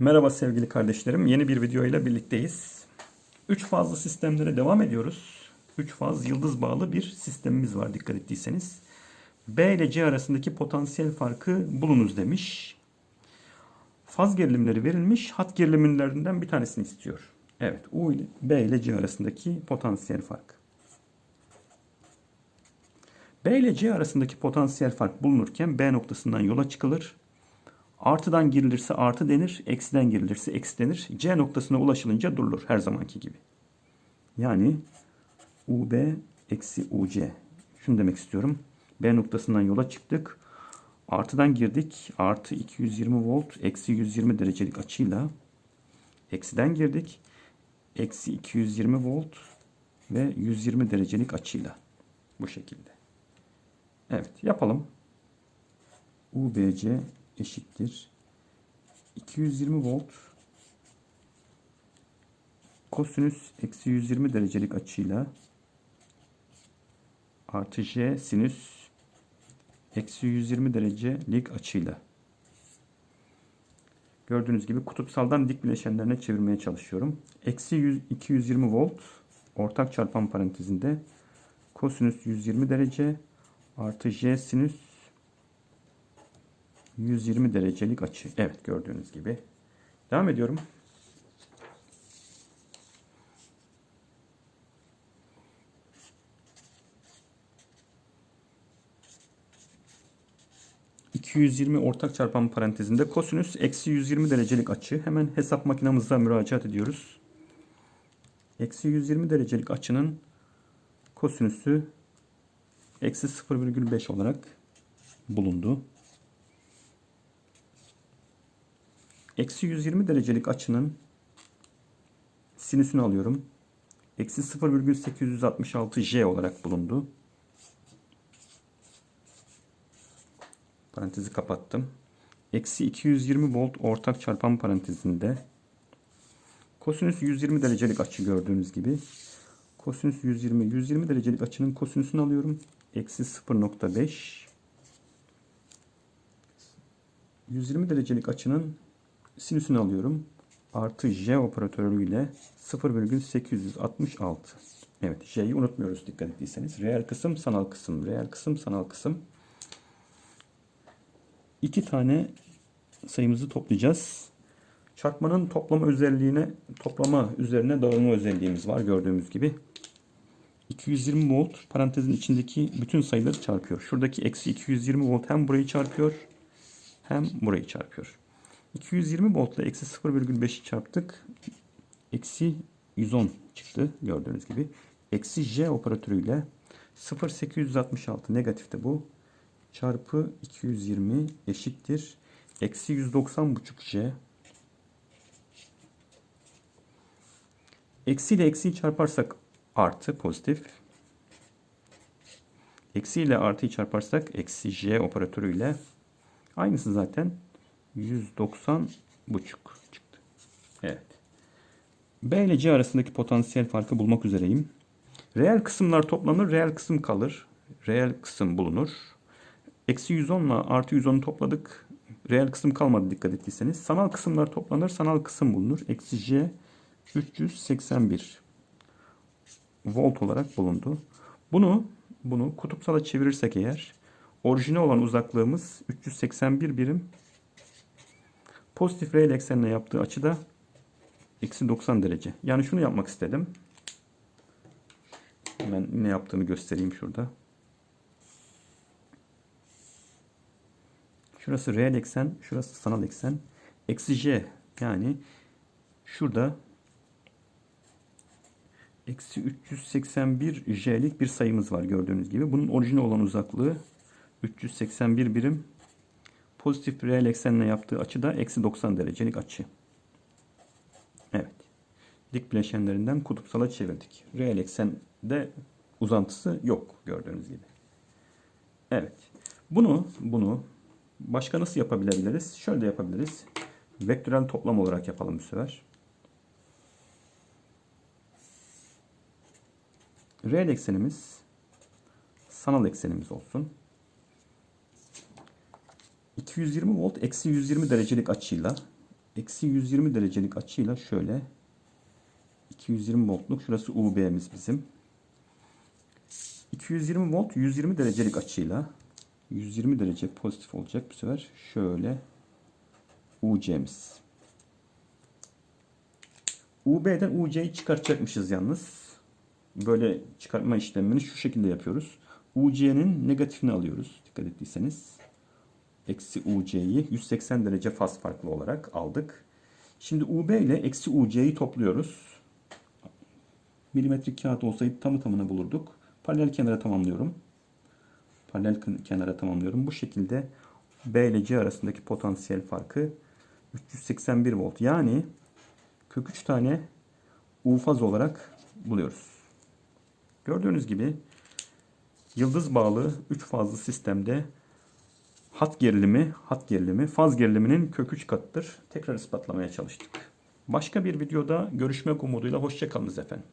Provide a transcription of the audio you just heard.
Merhaba sevgili kardeşlerim. Yeni bir video ile birlikteyiz. 3 fazlı sistemlere devam ediyoruz. 3 faz yıldız bağlı bir sistemimiz var dikkat ettiyseniz. B ile C arasındaki potansiyel farkı bulunuz demiş. Faz gerilimleri verilmiş. Hat gerilimlerinden bir tanesini istiyor. Evet, U ile B ile C arasındaki potansiyel fark. B ile C arasındaki potansiyel fark bulunurken B noktasından yola çıkılır. Artıdan girilirse artı denir, eksiden girilirse eksi denir. C noktasına ulaşılınca durulur her zamanki gibi. Yani UB eksi UC. Şunu demek istiyorum. B noktasından yola çıktık. Artıdan girdik. Artı 220 volt eksi 120 derecelik açıyla. Eksiden girdik. Eksi 220 volt ve 120 derecelik açıyla. Bu şekilde. Evet yapalım. UBC eşittir. 220 volt kosinüs eksi 120 derecelik açıyla artı J sinüs eksi 120 derecelik açıyla. Gördüğünüz gibi kutupsaldan dik bileşenlerine çevirmeye çalışıyorum. Eksi 100, 220 volt ortak çarpan parantezinde kosinüs 120 derece artı J sinüs 120 derecelik açı. Evet gördüğünüz gibi. Devam ediyorum. ...220 ortak çarpan parantezinde kosinüs eksi 120 derecelik açı. Hemen hesap makinamıza müracaat ediyoruz. Eksi 120 derecelik açının kosinüsü eksi 0,5 olarak bulundu. Eksi 120 derecelik açının sinüsünü alıyorum. Eksi 0,866 J olarak bulundu. Parantezi kapattım. Eksi 220 volt ortak çarpan parantezinde kosinüs 120 derecelik açı gördüğünüz gibi. Kosinüs 120, 120 derecelik açının kosinüsünü alıyorum. Eksi 0.5 120 derecelik açının sinüsünü alıyorum. Artı J operatörüyle 0,866. Evet J'yi unutmuyoruz dikkat ettiyseniz. Reel kısım sanal kısım. Reel kısım sanal kısım. İki tane sayımızı toplayacağız. Çarpmanın toplama özelliğine toplama üzerine dağılma özelliğimiz var gördüğümüz gibi. 220 volt parantezin içindeki bütün sayıları çarpıyor. Şuradaki eksi 220 volt hem burayı çarpıyor hem burayı çarpıyor. 220 voltla eksi 0,5'i çarptık. Eksi 110 çıktı gördüğünüz gibi. Eksi J operatörüyle 0,866 negatifte bu. Çarpı 220 eşittir. Eksi 190 buçuk J. Eksi ile eksiyi çarparsak artı pozitif. Eksi ile artıyı çarparsak eksi J operatörüyle aynısı zaten 190 buçuk çıktı. Evet. B ile C arasındaki potansiyel farkı bulmak üzereyim. Reel kısımlar toplanır, reel kısım kalır. Reel kısım bulunur. Eksi 110 ile artı 110'u topladık. Reel kısım kalmadı dikkat ettiyseniz. Sanal kısımlar toplanır, sanal kısım bulunur. Eksi J 381 volt olarak bulundu. Bunu bunu kutupsala çevirirsek eğer orijine olan uzaklığımız 381 birim Pozitif reel eksenle yaptığı açı da eksi 90 derece. Yani şunu yapmak istedim. Hemen ne yaptığını göstereyim şurada. Şurası reel eksen, şurası sanal eksen. Eksi j yani şurada eksi 381 j'lik bir sayımız var gördüğünüz gibi. Bunun orijine olan uzaklığı 381 birim Pozitif reel eksenle yaptığı açı da eksi 90 derecelik açı. Evet. Dik bileşenlerinden kutupsala çevirdik. Reel eksende uzantısı yok gördüğünüz gibi. Evet. Bunu bunu başka nasıl yapabiliriz? Şöyle yapabiliriz. Vektörel toplam olarak yapalım bu sefer. Reel eksenimiz sanal eksenimiz olsun. 220 volt eksi 120 derecelik açıyla eksi 120 derecelik açıyla şöyle 220 voltluk şurası UB'miz bizim. 220 volt 120 derecelik açıyla 120 derece pozitif olacak bu sefer. Şöyle UC'miz. UB'den UC'yi çıkartacakmışız yalnız. Böyle çıkartma işlemini şu şekilde yapıyoruz. UC'nin negatifini alıyoruz. Dikkat ettiyseniz. Eksi UC'yi 180 derece faz farklı olarak aldık. Şimdi UB ile eksi UC'yi topluyoruz. Milimetrik kağıt olsaydı tamı tamına bulurduk. Paralel kenara tamamlıyorum. Paralel kenara tamamlıyorum. Bu şekilde B ile C arasındaki potansiyel farkı 381 volt. Yani kök 3 tane U faz olarak buluyoruz. Gördüğünüz gibi yıldız bağlı 3 fazlı sistemde hat gerilimi, hat gerilimi, faz geriliminin kök 3 katıdır. Tekrar ispatlamaya çalıştık. Başka bir videoda görüşmek umuduyla hoşçakalınız efendim.